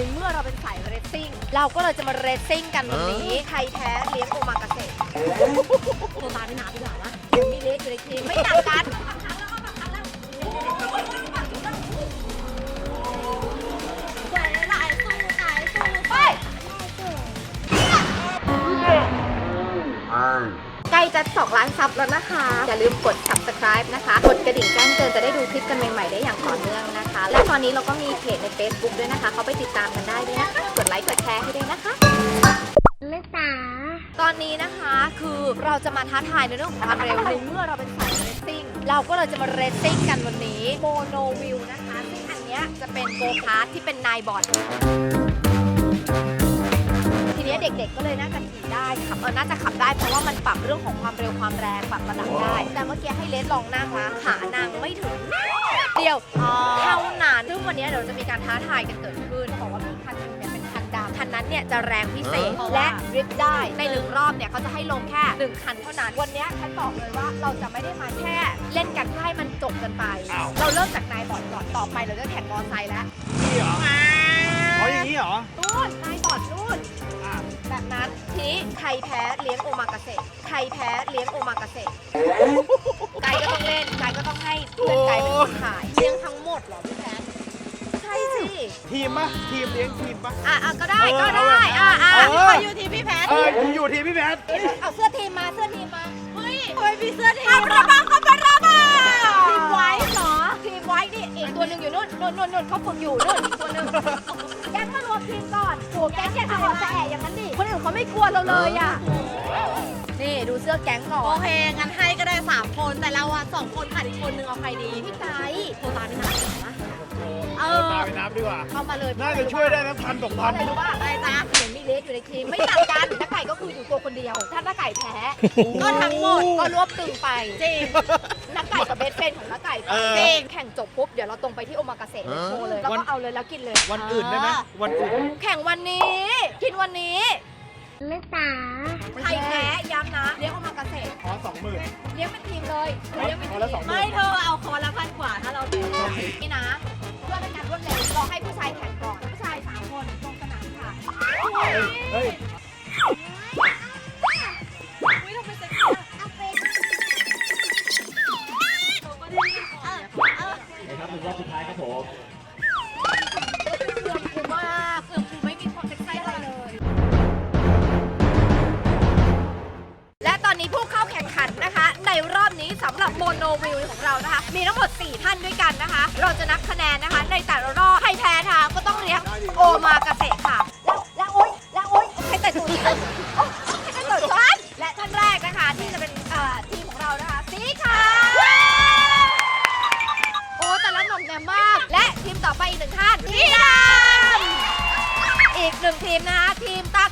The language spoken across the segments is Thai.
ในเมื่อเราเป็นสายเรซซิ่ง เราก็เลยจะมาเรซซิ่งกันวันนี้ ใครแพ้เลี้ยงโอมากาเสะตัวตาไม่หนาพี่หลาวะยังมีเล็กอยู่ในทีมไม่ต่างกันสายหลายสู้สายสู้ไปใกล้ จะ2ล้านซับแล้วนะคะ อย่าลืมกด subscribe นะคะ กดกระดิ่งแจ้งเตือนจะได้ดูคลิปกันใหม่ๆได้อย่างต่อเนื่องนะคะ และตอนนี้เราก็มีเพจใน Facebook ด้วยนะคะ เขาไปติดตามกันได้ด้วยนะคะ กดไลค์กดแชร์ให้ด้วยนะคะลูกสาวตอนนี้นะคะคือเราจะมาท้าทายในเรื่องของความเร็วในเมื่อเราเป็นสายเรซซิ่งเราก็เลยจะมาเรซซิ่งกันวันนี้โมโนวิวนะคะซึ่งอันเนี้ยจะเป็นโกคาร์ทที่เป็นนายบอร์ดทีเนี้ยเด็กๆก็เลยน่าจะขี่ได้ ขับเออน่าจะขับได้เพราะว่ามันปรับเรื่องของความเร็วความแรงปรับระดับได้ แต่เมื่อกี้ให้เลสลองนั่งนะขานางไม่ถึงเดียวเท่านั้นซึ่งวันนี้เดี๋ยวจะมีการท้าทายกันเกิดขึ้นบอกว่ามีคันหนึงเนี่ยเป็นคันดำคันนั้นเนี่ยจะแรงพิเศษและดริฟต์ได้ในหนึ่งรอบเนี่ยเขาจะให้ลงแค่หนึ่งคันเท่านั้นวันนี้ฉันบอกเลยว่าเราจะไม่ได้มาแค่ เล่นกันเพื่อให้มันจบกันไป เราเริ่มจากนายบอร์ดก่อนต่อไปเราจะแข่งมอไซค์แล้วนี่เหรออ๋ออย่างนี้เหรอนู่นนายบอร์ด นู่นแบบนั้นทีนี้ใครแพ้เลี้ยงโอมากาเสะใครแพ้เลี้ยงโอมากาเสะไกายก็ต้องเล่นไกายก็ต้องให้เพื่อนไกายเป็นคนถ่ายเลี้ยงทั้งหมดเหรอพี่แพทใช่สิทีมปะทีมเลี้ยงทีมปะอะอะก็ได้เออก็เอาได้แบบอะอะเออขออยู่ทีมพี่แพทเอออยู่ทีมพี่แพทเอาเสื้อทีมมาเสื้อทีมมาเฮ้ยทำไมมีเสื้อทีมคาราบาวคาราบา ตัวหนึ่งอยู่นู่นนู่นนู่นนู่นเขาฝึกอยู่นู่นอีกตัวหนึ่งแก๊งมารวมทีมก่อนโหแก๊งแกจะออกจะแอะอย่างนั้นดิคนอื่นเขาไม่กลัวเราเลยอะนี่ดูเสื้อแก๊งก่อนโอเค งั้นให้ก็ได้ 3 คน แต่เราอะสองคนขาดอีกคนนึงเอาใครดี พี่ไก่โทรตามไม่นานนะ เออ ตามไปนับดีกว่า เอามาเลยน่าจะช่วยได้ทั้งพันสองพัน อะไรรู้ป่ะอะไรจ๊ะเห็นมีเลสอยู่ในทีมไม่ต่างกันน้าไก่ก็คืออยู่ตัวคนเดียว ถ้าน้าไก่แพ้ ก็ทั้งหมดก็รวบตึงไปจริงน้าไก่กับเบสเฟรนของน้าไก่เออ จริงแข่งจบปุ๊บเดี๋ยวเราตรงไปที่โอมากาเสะเลยโชว์เลยแล้วก็เอาเลยแล้วกินเลยวันอื่นได้ไหมวันอื่น แข่งวันนี้ กินวันนี้ ลูกสาวใครแพ้ย้ำนะ เลี้ยงโอมากาเสะขอสองหมื่นเลี้ยงเป็นทีมเลยเลี้ยงเป็นเอาทีละมสองไม่เธอเอาคอละพันกว่าถ้าเราแพ้นี่นะเพื่อเป็นการรวดเร็วรอให้ผู้ชายแข่งก่อนผู้ชายสามคนลงสนามค่ะเฮ้ย อีกหนึ่งท่านพี่ดำอีกหนึ่งทีมนะคะทีมตา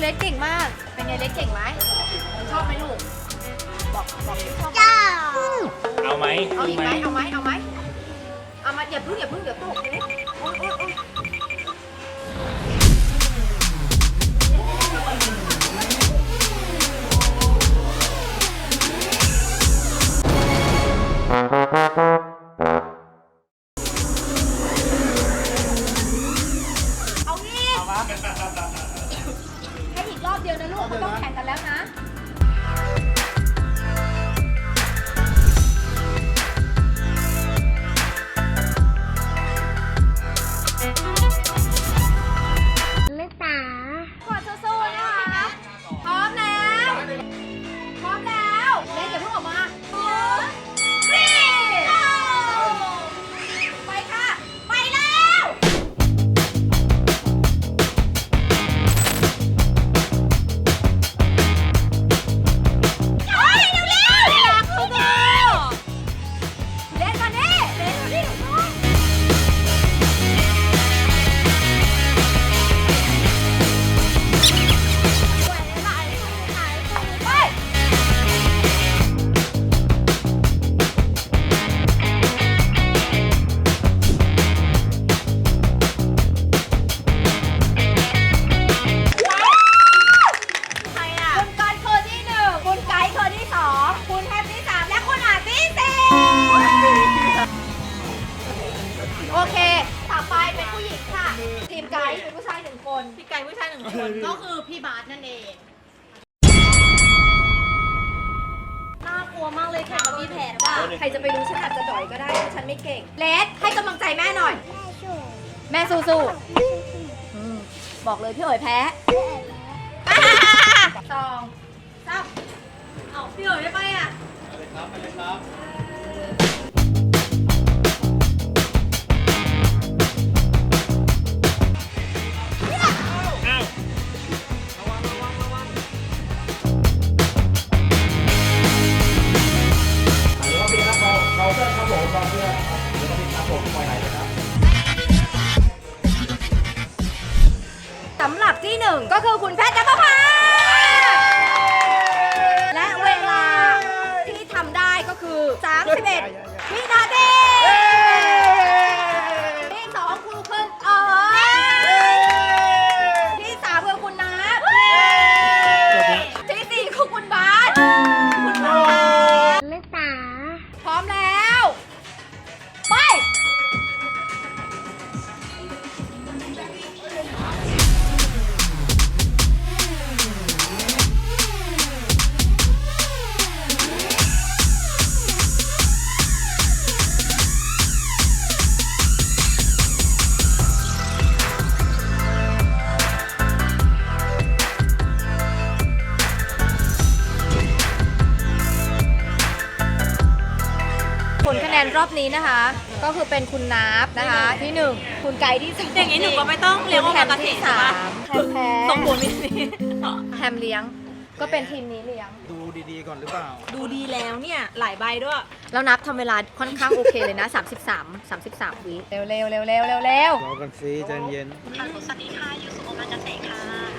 เล็กเก่งมาก เป็นไงเล็กเก่งไหมชอบไหมลูก บอกบอกที่ชอบไหมเอาไหมเอาอีกไหมเอาไหมเอาไหมเอามาอย่าเพึ่งอย่าเพึ่งเดี๋ยวตกเล็กโอ๊ยโอ๊ยโอ๊ยเอา ไกด์เป็นผู้ชายหนึ่งคน พี่ไก่ผู้ชายหนึ่งคนก็คือพี่บาสนั่นเอง น่ากลัวมากเลยแข่งกับมีแผนว่ะใครจะไปรู้ฉันอาจจะด่อยก็ได้เพราะฉันไม่เก่ง เลสให้กำลังใจแม่หน่อย แม่สู้ๆอืมบอกเลยพี่เอ๋ยแพ้สองสามเอาพี่เอ๋ยไม่ไปอะอ้ บ รอบนี้นะคะ ก็คือเป็นคุณนับนะคะที่หนึ่งคุณไกด์ที่สองอย่างนี้หนูก็ไม่ต้องเลี้ยงคุณโอแฮมามกาเสะที่ใช่สาปะมแฮมแพ้สมบูรณ์มินี้แฮมเลี้ยงก็เป็นทีมนี้เลี้ยง ดูดีๆก่อนหรือเปล่า ดูดีแล้วเนี่ยหลายใบด้วย แล้วนับทำเวลาค่อนข้างโอเคเลยนะ 33 33 วิเร็วเร็วเร็วเร็วเร็วเร็วรอกันสิใจเย็น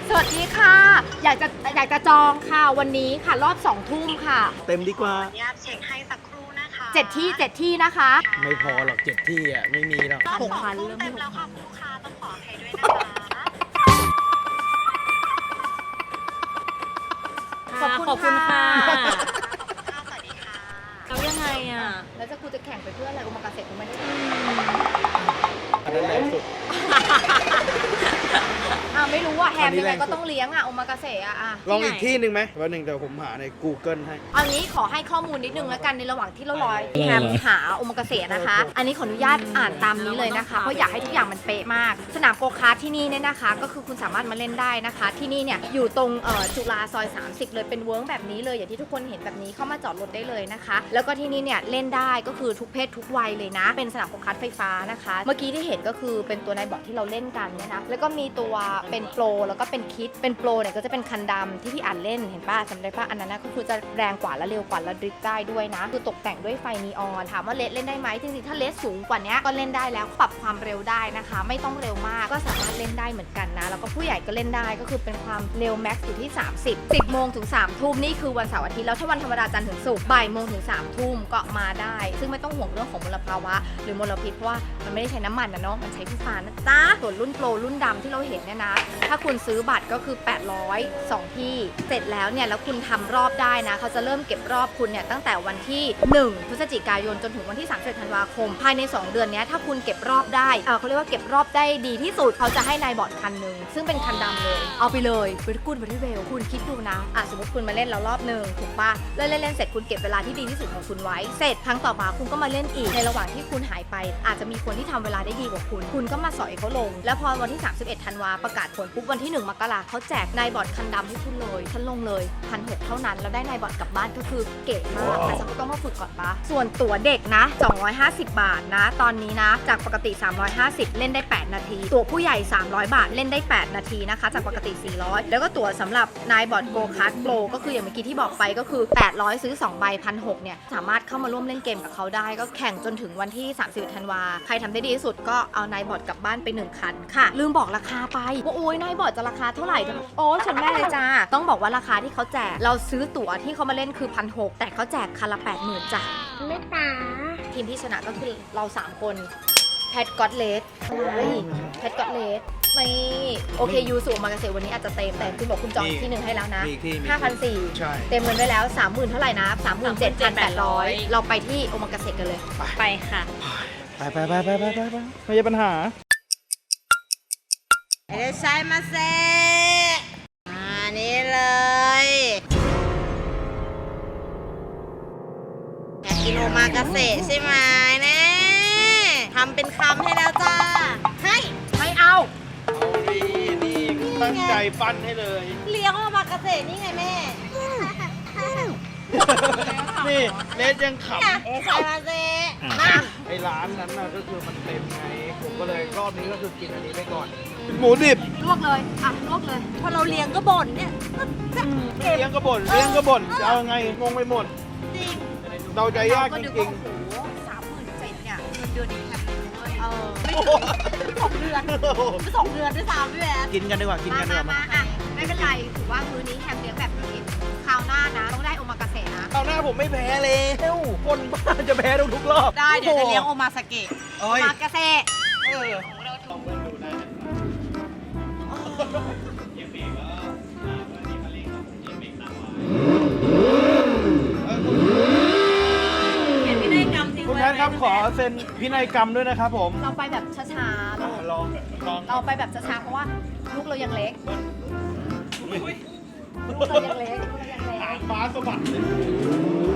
สวัสดีค่ะ อยากจะอยากจะจองค่ะวันนี้ค่ะรอบ2ทุ่มค่ะ เต็มดีกว่าญาตเช็คให้สักครู่นะคะ เจ็ดที่เจ็ดที่นะคะไม่พอหรอกเจ็ดที่อะไม่มีหรอกรอบหกสองพันทุ่เริ่มมเต็มที่แล้วหกพัค่ะนคุณลูกค้าต้องขออภัยด้วยนะคะ ขอบคุณขอบคุณค่ะค่ะสวัสดีค่ะแล้วยังไงอะ แล้วจะกูจะแข่งไปเพื่ออะไรอุมากาเสะกูมันอันนั้นแรงสุด อ่า ไม่รู้ว่าแฮมอันนี้ยังไงแรงสุดก็ต้องเลี้ยงอะอุมากาเสะอะอะลองอีกที่หนึ่งไหมวันหนึ่งเดี๋ยวผมหาใน Google ให้ เอางี้ขอให้ข้อมูลนิดนึงแล้วกันในระหว่างที่เรารอแฮมหาโอมากาเสะนะคะ อันนี้ขออนุญาตอ่านตามนี้เลยนะคะ เพราะอยากให้ทุกอย่างมันเป๊ะมาก สนามโกคาร์ทที่นี่เนี่ยนะคะ ก็คือคุณสามารถมาเล่นได้นะคะ ที่นี่เนี่ยอยู่ตรงเอ่อจุฬาซอย 30 เลยเป็นเวิร์กแบบนี้เลยอย่างที่ทุกคนเห็นแบบนี้เข้ามาจอดรถได้เลยนะคะ แล้วก็ที่นี่เนี่ยเล่นได้ก็คือทุกเพศทุกวัยเลยนะ เป็นสนามโกคาร์ทไฟฟ้านะคะ เมื่อกี้ที่เห็นก็คือเป็นตัวในบอร์ดที่เราเล่นกันเนี่ยนะแล้วก็มีตัวเป็นโปรแล้วก็เป็นคิดเป็นโปรเนี่ยก็จะเป็นคันดำที่พี่อ่านเล่นเห็นป่ะจำได้ป่ะอันนั้นนะก็คือจะแรงกว่าและเร็วกว่าและดริฟต์ได้ด้วยนะ คือตกแต่งด้วยไฟนีออนถามว่าเลสเล่นได้ไหมจริงๆถ้าเลสสูงกว่านี้ก็เล่นได้แล้วปรับความเร็วได้นะคะ ไม่ต้องเร็วมากก็สามารถเล่นได้เหมือนกันนะ แล้วก็ผู้ใหญ่ก็เล่นได้ก็คือเป็นความเร็วแม็กซ์อยู่ที่ 30 10โมงถึง3ทุ่มนี่คือวันเสาร์อาทิตย์แล้วถ้าวันธรรมดาจันทร์ถึงศุกร์บ่ายโมงถึง3ทุ่มก็มาได้ ซึ่งไม่ต้องห่วงเรื่องของมลภาวะ หรือมลพิษเพราะว่ามันไม่ได้ใช้น้ำมันนะเนาะมันใช้ไฟฟ้านะจ๊ะส่วนรุ่นโปรรุ่นดำที่เราเห็นเนี่ยนะ ถ้าคุณซื้อบัตรก็คือ 800 2 ที่ เสร็จแล้วเนี่ยแล้วคุณทำรอบได้นะ เขาจะเริ่มเก็บรอบคุณเนี่ยตั้งแต่วันที่ 1 พฤศจิกายนจนถึงวันที่30ธันวาคม ภายใน 2 เดือนเนี้ยถ้าคุณเก็บรอบได้เอ่อเขาเรียกว่าเก็บรอบได้ดีที่สุดเขาจะให้นายบอร์ดคันหนึ่งซึ่งเป็นคันดำเลย เอาไปเลยเวทกูดเวทเวลคุณคิดดูนะอะสมมติคุณมาเล่นแล้วรอบหนึ่งถูกปะเล่นเล่นเล่นเสร็จคุณเก็บเวลาที่ดีที่สุดของคุณไว้ เสร็จครั้งต่อมาคุณก็มาเล่นอีกในระหว่างที่คุณหายไป อาจจะมีคนที่ทำเวลาได้ดีกว่าคุณ คุณก็มาสอยเขาลง แล้วพอวันที่ 31ธันวาประกาศผลปุ๊บวันที่1 มกราเขาแจกนายบอร์ดคันดำให้คุณเลยฉันลงเลยพันหเท่านั้น แล้วได้นายบอร์ดกลับบ้านก็คือเก๋มากแต่ฉันก็ต้องมาฝึกก่อนปะส่วนตั๋วเด็กนะ 250 บาทนะ ตอนนี้นะ จากปกติ 350 เล่นได้ 8 นาที ตั๋วผู้ใหญ่ 300 บาทเล่นได้ 8 นาทีนะคะ จากปกติ 400 แล้วก็ตั๋วสำหรับนายบอร์ดโกคาร์ดโปรก็คืออย่างเมื่อกี้ที่บอกไปก็คือ 800 ซื้อ2ใบพันหเนี่ยสามารถเข้ามาร่วมเล่นเกมกับเขาได้ ก็แข่งจนถึงวันที่31ธันวาใครทำได้ดีที่สุดก็เอานายบอร์ดกลับบ้านไป1คันค่ะ ลืมบอกราคาไปว่าโอ้ยนายบอร์ดจะราคาเท่าไหร่จะโอ้ชนแม่เลยจ้า ต้องบอกว่าราคาที่เขาแจก เราซื้อตั๋วที่เขามาเล่นคือพันหแต่เขาแจกคันละ80,000จ้ะไม่ตาทีมที่ชนะก็คือเรา3คนแพทก็อตเลสอะไรแพทก็อตเลสไม่โอเคยูสูมากาเซวันนี้อาจจะเต็มแต่คุณบอกคุณจองอีกที่หนึ่งให้แล้วนะมีอีกที่มีห้าพันสี่ใช่เต็มเงินไว้แล้ว 30,000 เท่าไหร่นะ 37,800 เราไปที่โอมากาเซกันเลย ไปค่ะ ไปไปไปไปไปไปไปไม่ใช่ปัญหา เอเดชัยมาเซอ่านี่เลยอยากกินโอมากาเสะใช่ไหมแน่ทำเป็นคำให้แล้วจ้าให้ไม่เอาเอาดีนี่ตั้งใจปั้นให้เลย เลี้ยงโอมากาเสะนี่ไงแม่ นี่เลสยังขเอชัยมาเซมาำ ไอ้ร้านนั้นน่ะก็คือมันเต็มไง ผมก็เลยรอบนี้ก็คือกินอันนี้ไปก่อนหมูดิบลวกเลย อะลวกเลย พอเราเลี้ยงก็บ่นเนี่ยก็จะเก็บเลี้ยงกระบ่นเลี้ยงกระบ่นจะเอาไงงงไปหมด จริงเราใจยากก็จนึกริว่างโอ้โหสามหมื่นเจ็ดเนี่ยเงินเดือนนี้แค่นี้เลยเออๆไม่โอ้ถึงโหสองเดือนไม่สองเดือนด้วยซ้ำพี่แอนกินกันดีกว่ากินมากันดีมากว่ามาอะไม่เป็นไรถือว่ามื้อนี้แฮม เสะนะเอาหน้าผมไม่แพ้เลยคนบ้าจะแพ้ทุกๆรอบได้เดี๋ยวจะเลี้ยงโอมาสเกะโอ้ยโอมากาเสะเออลองเบิ่งดูได้เออคุณเขียนพินัยกรรมจริงคุณแพทย์ครับขอเซ็นพินัยกรรมด้วยนะครับผมเราไปแบบช้าๆลูกลองลองเราไปแบบช้าๆเพราะว่าลูกเรายังเล็ก ลูกเรายังเล็กลูกเรายังเล็กฟ้าสะบัดเลย